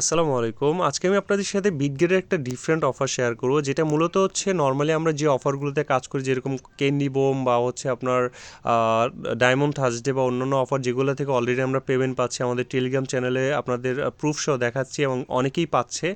আসসালামু আলাইকুম। আজকে আমি আপনাদের সাথে বিটগেটের একটা ডিফারেন্ট অফার শেয়ার করব, যেটা মূলত হচ্ছে নর্মালি আমরা যে অফারগুলোতে কাজ করি, যেরকম ক্যান্ডি বোম বা হচ্ছে আপনার ডায়মন্ড থার্সডে বা অন্যান্য অফার যেগুলো থেকে অলরেডি আমরা পেমেন্ট পাচ্ছি, আমাদের টেলিগ্রাম চ্যানেলে আপনাদের প্রুফ সহ দেখাচ্ছি এবং অনেকেই পাচ্ছে।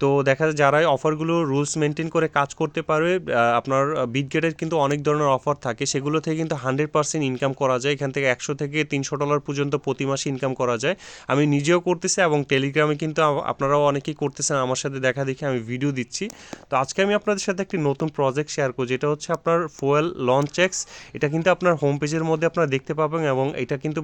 তো দেখা যায় যারা অফারগুলো রুলস মেনটেন করে কাজ করতে পারবে আপনার বিটগেটের কিন্তু অনেক ধরনের অফার থাকে। সেগুলো থেকে কিন্তু হান্ড্রেড পার্সেন্ট ইনকাম করা যায়। এখান থেকে একশো থেকে তিনশো ডলার পর্যন্ত প্রতি মাসে ইনকাম করা যায়। আমি নিজেও করতেছি এবং টেলিগ্রামে কিন্তু আপনারাও অনেকেই করতেছেন, আমার সাথে দেখা দেখে আমি ভিডিও দিচ্ছি। তো আজকে আমি আপনাদের সাথে একটি নতুন প্রজেক্ট শেয়ার করছি যেটা হচ্ছে আপনার ফুয়েল লঞ্চ এক্স এটা কিন্তু আপনার হোম পেজের মধ্যে আপনারা দেখতে পাবেন এবং এটা কিন্তু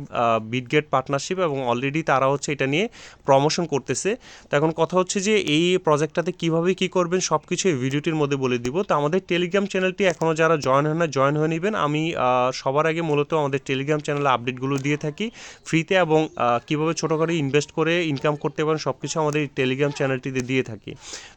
বিটগেট পার্টনারশিপ এবং অলরেডি তারা হচ্ছে এটা নিয়ে প্রমোশন করতেছে। তো এখন কথা হচ্ছে যে, এই প্রজেক্টটাতে কীভাবে কি করবেন সব কিছু এই ভিডিওটির মধ্যে বলে দিব। তো আমাদের টেলিগ্রাম চ্যানেলটি এখনও যারা জয়েন হয় না জয়েন হয়ে নেবেন। আমি সবার আগে মূলত আমাদের টেলিগ্রাম চ্যানেলে আপডেটগুলো দিয়ে থাকি। ফ্রিতে এবং কীভাবে ছোটো করে ইনভেস্ট করে ইনকাম করতে পারেন সব কিছু আমাদের টেলিগ্রাম চ্যানেলটিতে দিয়ে থাকি।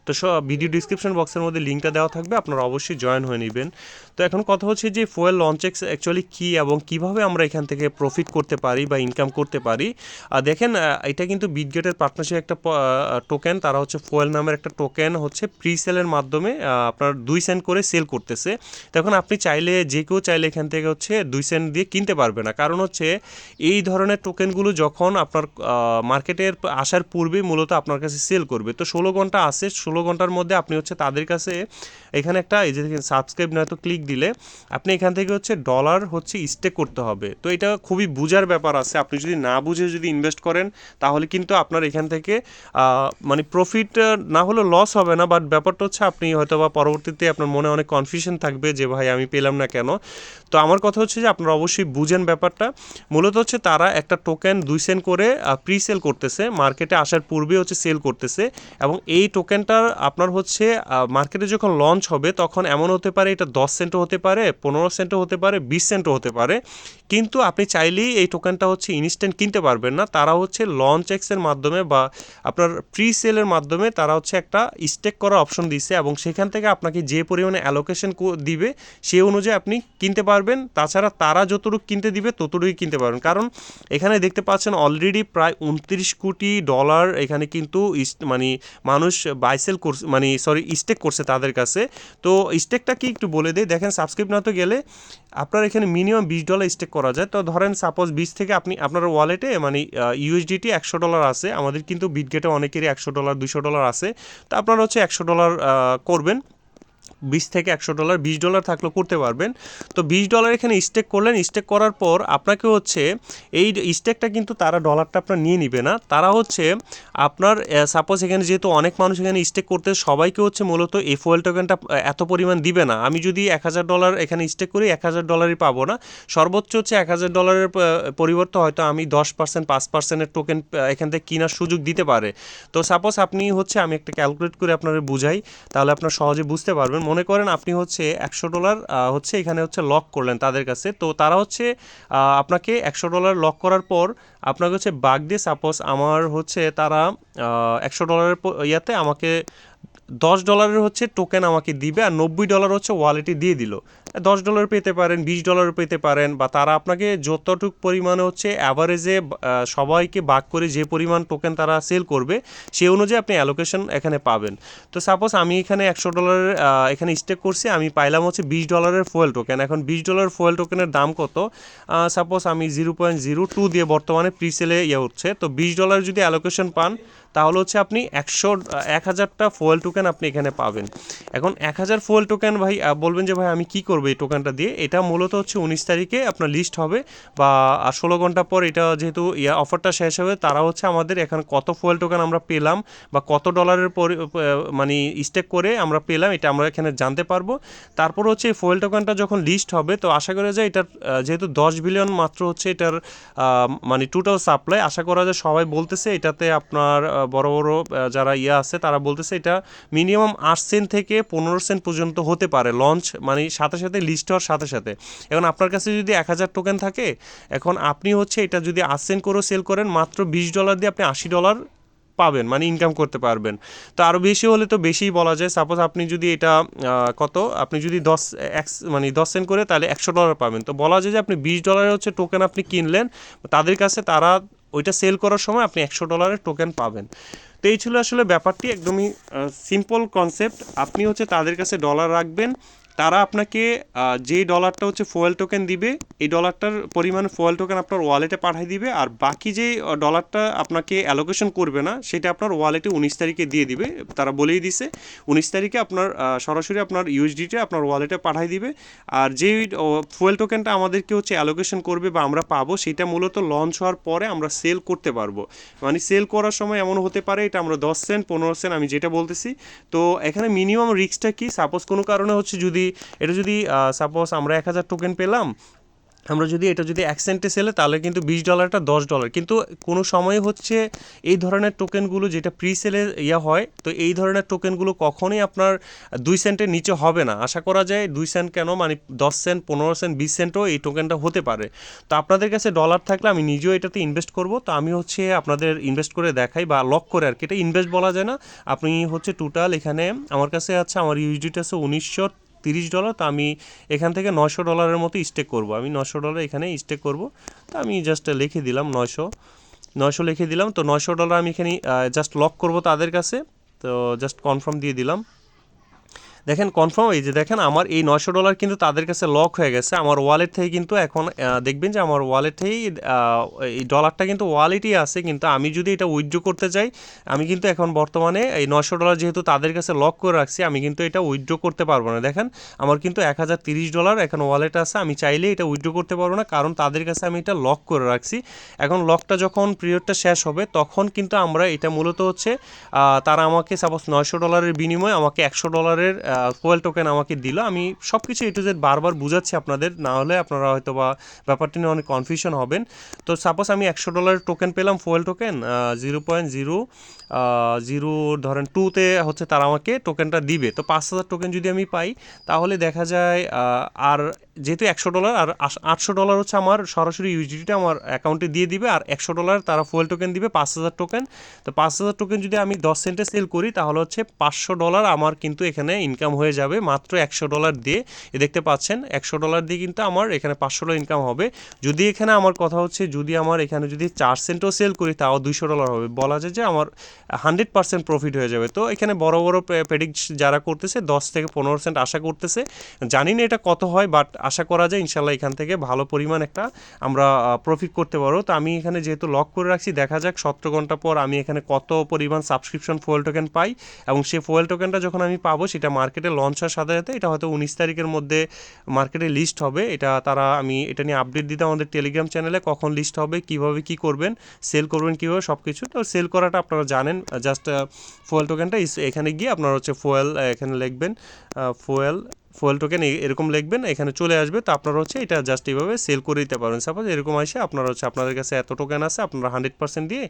তো সব ভিডিও ডিসক্রিপশন বক্সের মধ্যে লিঙ্কটা দেওয়া থাকবে, আপনারা অবশ্যই জয়েন হয়ে নেবেন। তো এখন কথা হচ্ছে যে ফুয়েল লঞ্চেক্স অ্যাকচুয়ালি কী এবং কীভাবে আমরা এখান থেকে প্রফিট করতে পারি বা ইনকাম করতে পারি। আর দেখেন এটা কিন্তু বিটগেটের পার্টনারশিপ একটা টোকেন তারা হচ্ছে ফুয়েল নামের একটা টোকেন হচ্ছে প্রি সেলের মাধ্যমে আপনার দুই সেন্ট করে সেল করতেছে। তখন আপনি চাইলে, যে কেউ চাইলে এখান থেকে হচ্ছে দুই সেন্ট দিয়ে কিনতে পারবে না। কারণ হচ্ছে, এই ধরনের টোকেনগুলো যখন আপনার মার্কেটের আসার পূর্বে মূলত আপনার কাছে সেল করবে। তো ষোলো ঘণ্টা আসে ষোলো ঘণ্টার মধ্যে আপনি হচ্ছে তাদের কাছে এখানে একটা এই যে সাবস্ক্রাইব নয়তো ক্লিক দিলে আপনি এখান থেকে হচ্ছে ডলার হচ্ছে স্টেক করতে হবে। তো এটা খুবই বুঝার ব্যাপার আছে, আপনি যদি না বুঝে যদি ইনভেস্ট করেন তাহলে কিন্তু আপনার এখান থেকে মানে প্রফিট না হলে লস হবে না বাট ব্যাপারটা হচ্ছে আপনি হয়তো বা পরবর্তীতে আপনার মনে অনেক কনফিউশন থাকবে যে ভাই আমি পেলাম না কেন। তো আমার কথা হচ্ছে যে আপনারা অবশ্যই বুঝেন ব্যাপারটা। মূলত হচ্ছে তারা একটা টোকেন দুই সেন্ট করে প্রি সেল করতেছে মার্কেটে আসার পূর্বে হচ্ছে সেল করতেছে এবং এই টোকেনটার আপনার হচ্ছে মার্কেটে যখন লঞ্চ হবে তখন এমন হতে পারে, এটা দশ সেন্টও হতে পারে, পনেরো সেন্টও হতে পারে, বিশ সেন্টও হতে পারে। কিন্তু আপনি চাইলেই এই টোকেনটা হচ্ছে ইনস্ট্যান্ট কিনতে পারবেন না। তারা হচ্ছে লঞ্চ এক্সের মাধ্যমে বা আপনার প্রি সেলের মাধ্যমে তারা হচ্ছে একটা স্টেক করার অপশন দিচ্ছে এবং সেখান থেকে আপনাকে যে পরিমাণে অ্যালোকেশন দিবে সেই অনুযায়ী আপনি কিনতে পারবেন। তাছাড়া তারা যতটুকু কিনতে দিবে ততটুকুই কিনতে পারবেন। কারণ এখানে দেখতে পাচ্ছেন অলরেডি প্রায় উনত্রিশ কোটি ডলার এখানে কিন্তু ইস- মানে মানুষ বাইসেল করছে মানে সরি, স্টেক করছে তাদের কাছে। তো স্টেকটা কি একটু বলে দেয় দেখেন সাবস্ক্রাইব না তো গেলে আপনার এখানে মিনিমাম বিশ ডলার স্টেক করা যায়। তো ধরেন সাপোজ বিশ থেকে আপনি, আপনার ওয়ালেটে মানে ইউএসডিটি একশো ডলার আছে। আমাদের কিন্তু বিটগেটে অনেকেরই একশো ডলার দুশো ডলার আছে। তো আপনারা হচ্ছে একশো ডলার করবেন। বিশ থেকে একশো ডলার, বিশ ডলার থাকলেও করতে পারবেন। তো বিশ ডলার এখানে স্টেক করলেন স্টেক করার পর আপনাকে হচ্ছে এই স্টেকটা কিন্তু তারা ডলারটা আপনার নিয়ে নিবে না। তারা হচ্ছে আপনার সাপোজ এখানে যেহেতু অনেক মানুষ এখানে স্টেক করতে, সবাইকে হচ্ছে মূলত এই ফুয়েল টোকেনটা এত পরিমাণ দিবে না। আমি যদি এক হাজার ডলার এখানে স্টেক করি, এক হাজার ডলারই পাবো না। সর্বোচ্চ হচ্ছে এক হাজার ডলারের পরিবর্তে হয়তো আমি দশ পার্সেন্ট পাঁচ পার্সেন্টের টোকেন এখান থেকে কেনার সুযোগ দিতে পারে। তো সাপোজ আপনি হচ্ছে, আমি একটা ক্যালকুলেট করে আপনাদের বুঝাই, তাহলে আপনার সহজে বুঝতে পারবেন। মনে করেন আপনি হচ্ছে একশো ডলার হচ্ছে এখানে হচ্ছে লক করলেন তাদের কাছে। তো তারা হচ্ছে আপনাকে একশো ডলার লক করার পর আপনাকে হচ্ছে বাগ দিয়ে সাপোজ আমার হচ্ছে তারা একশো ডলারের ইয়াতে আমাকে দশ ডলারের হচ্ছে টোকেন আমাকে দিবে আর নব্বই ডলার হচ্ছে ওয়ালেটে দিয়ে দিল। দশ ডলার পেতে পারেন, বিশ ডলার পেতে পারেন বা তারা আপনাকে যতটুক পরিমাণে হচ্ছে অ্যাভারেজে সবাইকে ভাগ করে যে পরিমাণ টোকেন তারা সেল করবে সেই অনুযায়ী আপনি অ্যালোকেশন এখানে পাবেন। তো সাপোজ আমি এখানে একশো ডলারের এখানে স্টেক করছি, আমি পাইলাম হচ্ছে বিশ ডলারের ফুয়েল টোকেন এখন বিশ ডলার ফুয়েল টোকেনের দাম কত? সাপোজ আমি জিরো পয়েন্ট জিরো টু দিয়ে বর্তমানে প্রি সেলে ইয়ে হচ্ছে, তো বিশ ডলার যদি অ্যালোকেশন পান তাহলে হচ্ছে আপনি একশো, এক হাজারটা ফুয়েল টোকেন আপনি এখানে পাবেন। এখন এক হাজার ফুয়েল টোকেন ভাই বলবেন যে ভাই আমি কি করব এই টোকেনটা দিয়ে? এটা মূলত হচ্ছে উনিশ তারিখে আপনার লিস্ট হবে বা ষোলো ঘণ্টা পর এটা যেহেতু ইয়া অফারটা শেষ হবে, তারা হচ্ছে আমাদের এখানে কত ফুয়েল টোকেন আমরা পেলাম বা কত ডলারের পরি- মানে স্টেক করে আমরা পেলাম, এটা আমরা এখানে জানতে পারব। তারপর হচ্ছে এই ফুয়েল টোকেনটা যখন লিস্ট হবে, তো আশা করা যায় এটার যেহেতু দশ বিলিয়ন মাত্র হচ্ছে এটার মানে টোটাল সাপ্লাই আশা করা যায় সবাই বলতেছে এটাতে আপনার বড় বড় যারা ইয়ে আছে, তারা বলতেছে এটা মিনিমাম আট সেন্ট থেকে পনেরো সেন্ট পর্যন্ত হতে পারে লঞ্চ মানে সাথে সাথে লিস্ট হওয়ার সাথে সাথে। এখন আপনার কাছে যদি এক হাজার টোকেন থাকে, এখন আপনি হচ্ছে এটা যদি আট সেন্ট করেও সেল করেন, মাত্র বিশ ডলার দিয়ে আপনি আশি ডলার পাবেন মানে ইনকাম করতে পারবেন। তো আরও বেশি হলে তো বেশিই বলা যায়। সাপোজ আপনি যদি এটা কত? আপনি যদি দশ, এক মানে দশ সেন্ট করে তাহলে একশো ডলার পাবেন। তো বলা যায় যে আপনি বিশ ডলারের হচ্ছে টোকেন আপনি কিনলেন, তাদের কাছে তারা ওইটা সেল করার সময় আপনি একশো ডলারের টোকেন পাবেন। তো এই ছিল আসলে ব্যাপারটি, একদমই সিম্পল কনসেপ্ট আপনি হচ্ছে তাদের কাছে ডলার রাখবেন তারা আপনাকে যেই ডলারটা হচ্ছে ফোয়েল টোকেন দিবে, এই ডলারটার পরিমাণ ফোয়েল টোকেন আপনার ওয়ালেটে পাঠিয়ে দিবে, আর বাকি যে ডলারটা আপনাকে অ্যালোকেশন করবে না, সেটা আপনার ওয়ালেটে উনিশ তারিখে দিয়ে দিবে। তারা বলেই দিছে, উনিশ তারিখে আপনার সরাসরি আপনার ইউএসডিটা আপনার ওয়ালেটে পাঠিয়ে দিবে, আর যে ফুয়েল টোকেনটা আমাদেরকে হচ্ছে অ্যালোকেশন করবে বা আমরা পাবো, সেটা মূলত লঞ্চ হওয়ার পরে আমরা সেল করতে পারব। মানে সেল করার সময় এমন হতে পারে, এটা আমরা দশ সেন্ট পনেরো সেন্ট আমি যেটা বলতেছি। তো এখানে মিনিমাম রিস্কটা কি? সাপোজ কোনো কারণে হচ্ছে যদি এটা যদি সাপোজ আমরা এক হাজার টোকেন পেলাম, আমরা যদি এটা যদি এক সেন্টে সেলে তাহলে কিন্তু বিশ ডলারটা দশ ডলার কিন্তু কোনো সময় হচ্ছে এই ধরনের টোকেনগুলো যেটা প্রি সেলে ইয়া হয়, তো এই ধরনের টোকেনগুলো কখনোই আপনার দুই সেন্টের নিচে হবে না। আশা করা যায় দুই সেন্ট কেন? মানে দশ সেন্ট পনেরো সেন্ট বিশ সেন্টও এই টোকেনটা হতে পারে। তো আপনাদের কাছে ডলার থাকলে আমি নিজেও এটাতে ইনভেস্ট করব। তো আমি হচ্ছে আপনাদের ইনভেস্ট করে দেখাই বা লক করে আর কি। এটা ইনভেস্ট বলা যায় না। আপনি হচ্ছে টোটাল এখানে, আমার কাছে আছে, আমার ইউজিটা আছে উনিশশো তিরিশ ডলার তো আমি এখান থেকে নশো ডলারের মতো স্টেক করব। আমি নশো ডলার এখানে স্টেক করব। তো আমি জাস্ট লিখে দিলাম নশো নশো লিখে দিলাম, তো নশো ডলার আমি এখানে জাস্ট লক করব তাদের কাছে। তো জাস্ট কনফার্ম দিয়ে দিলাম। দেখেন কনফার্ম এই যে দেখেন, আমার এই নশো ডলার কিন্তু তাদের কাছে লক হয়ে গেছে। আমার ওয়ালেট থেকে কিন্তু এখন দেখবেন যে আমার ওয়ালেট থেকেই এই ডলারটা কিন্তু ওয়ালেটই আছে, কিন্তু আমি যদি এটা উইথড্র করতে চাই, আমি কিন্তু এখন বর্তমানে এই নশো ডলার যেহেতু তাদের কাছে লক করে রাখছি, আমি কিন্তু এটা উইথড্র করতে পারব না। দেখেন, আমার কিন্তু এক হাজার তিরিশ ডলার এখন ওয়ালেট আছে, আমি চাইলে এটা উইথড্র করতে পারব না, কারণ তাদের কাছে আমি এটা লক করে রাখছি। এখন লকটা যখন পিরিয়ডটা শেষ হবে, তখন কিন্তু আমরা এটা মূলত হচ্ছে তারা আমাকে সাপোজ নয়শো ডলারের বিনিময়ে আমাকে একশো ডলারের কোয়েল টোকেন আমাকে দিল। আমি সব কিছু এ টু জেড বারবার বুঝাচ্ছি আপনাদের। না হলে আপনারা হয়তো বা ব্যাপারটি নিয়ে অনেক কনফিউশন হবেন। তো সাপোজ আমি একশো ডলারের টোকেন পেলাম fuel token zero point zero zero ধরেন টুতে হচ্ছে তারা আমাকে টোকেনটা দিবে। তো পাঁচ হাজার টোকেন যদি আমি পাই, তাহলে দেখা যায় আর যেহেতু একশো ডলার আর আটশো ডলার হচ্ছে আমার সরাসরি ইউজিডিটা আমার অ্যাকাউন্টে দিয়ে দিবে আর একশো ডলার তারা ফুয়েল টোকেন দিবে, পাঁচ হাজার টোকেন তো পাঁচ হাজার টোকেন যদি আমি দশ সেন্টে সেল করি, তাহলে হচ্ছে পাঁচশো ডলার আমার কিন্তু এখানে ইনকাম হয়ে যাবে। মাত্র একশো ডলার দিয়ে, এ দেখতে পাচ্ছেন, একশো ডলার দিয়ে কিন্তু আমার এখানে পাঁচশো ডলার ইনকাম হবে। যদি এখানে আমার কথা হচ্ছে, যদি আমার এখানে যদি চার সেন্টও সেল করি, তাও দুইশো ডলার হবে। বলা যায় যে আমার হান্ড্রেড পার্সেন্ট প্রফিট হয়ে যাবে। তো এখানে বড় বড় প্রেডিক্ট যারা করতেছে, দশ থেকে পনেরো সেন্ট আশা করতেছে। জানি না এটা কত হয় বাট আশা করা যায় ইনশাল্লাহ এখান থেকে ভালো পরিমাণ একটা আমরা প্রফিট করতে পারব। তো আমি এখানে যেহেতু লক করে রাখছি, দেখা যাক সতেরো ঘণ্টা পর আমি এখানে কত পরিমাণ সাবস্ক্রিপশন ফুয়েল টোকেন পাই এবং সেই ফুয়েল টোকেনটা যখন আমি পাবো, সেটা মার্কেটে লঞ্চ হওয়ার সাথে সাথে এটা হয়তো উনিশ তারিখের মধ্যে মার্কেটে লিস্ট হবে। এটা তারা, আমি এটা নিয়ে আপডেট দিতে আমাদের টেলিগ্রাম চ্যানেলে কখন লিস্ট হবে, কীভাবে কি করবেন সেল করবেন, কীভাবে সব কিছু তো সেল করাটা আপনারা জানেন জাস্ট ফুয়েল টোকেনটা এখানে গিয়ে আপনারা হচ্ছে ফুয়েল এখানে লিখবেন ফুয়েল ফুয়েল টোকেন এরকম লিখবেন, এখানে চলে আসবে। তো আপনারা হচ্ছে এটা জাস্ট এইভাবে সেল করে দিতে পারেন সাপোজ এরকম আসে, আপনারা হচ্ছে আপনাদের কাছে এত টোকেন আছে, আপনারা হান্ড্রেড পার্সেন্ট দিয়ে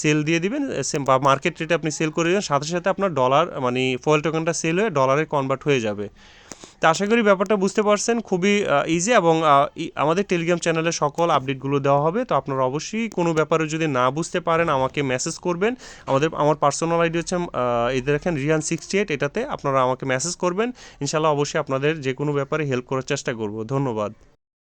সেল দিয়ে দিবেন বা মার্কেট রেটে আপনি সেল করে দেবেন, সাথে সাথে আপনার ডলার মানে ফুয়েল টোকেনটা সেল হয়ে ডলারে কনভার্ট হয়ে যাবে। তো আশা করি ব্যাপারটা বুঝতে পারছেন। খুবই ইজি এবং আমাদের টেলিগ্রাম চ্যানেলে সকল আপডেটগুলো দেওয়া হবে। তো আপনারা অবশ্যই কোনো ব্যাপারে যদি না বুঝতে পারেন, আমাকে মেসেজ করবেন। আমাদের, আমার পার্সোনাল আইডি হচ্ছে এদের দেখেন রিয়ান সিক্সটি এইট এটাতে আপনারা আমাকে মেসেজ করবেন। ইনশাল্লাহ অবশ্যই আপনাদের যে কোনো ব্যাপারে হেল্প করার চেষ্টা করব। ধন্যবাদ।